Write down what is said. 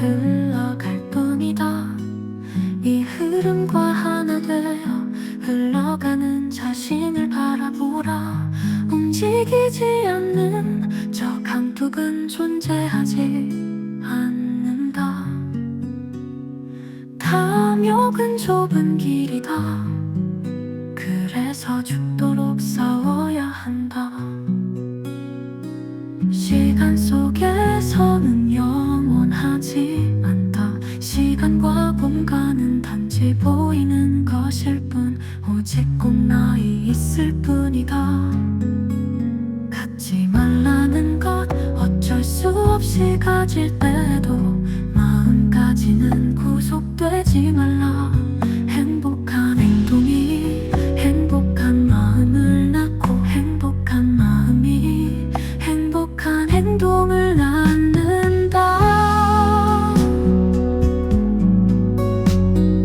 흘러갈 뿐이다. 이 흐름과 하나 되어 흘러가는 자신을 바라보라. 움직이지 않는 저 감독은 존재하지 않는다. 탐욕은 좁은 길이다. 그래서 죽도록 싸워야 한다. 시간 속에 시간과 공간은 단지 보이는 것일 뿐 오직 꼭 나이 있을 뿐이다. 갖지 말라는 것 어쩔 수 없이 가질 때도 마음까지는 구속되지 말라. 행복한 행동이 행복한 마음을 낳고 행복한 마음이 행복한 행동을 낳아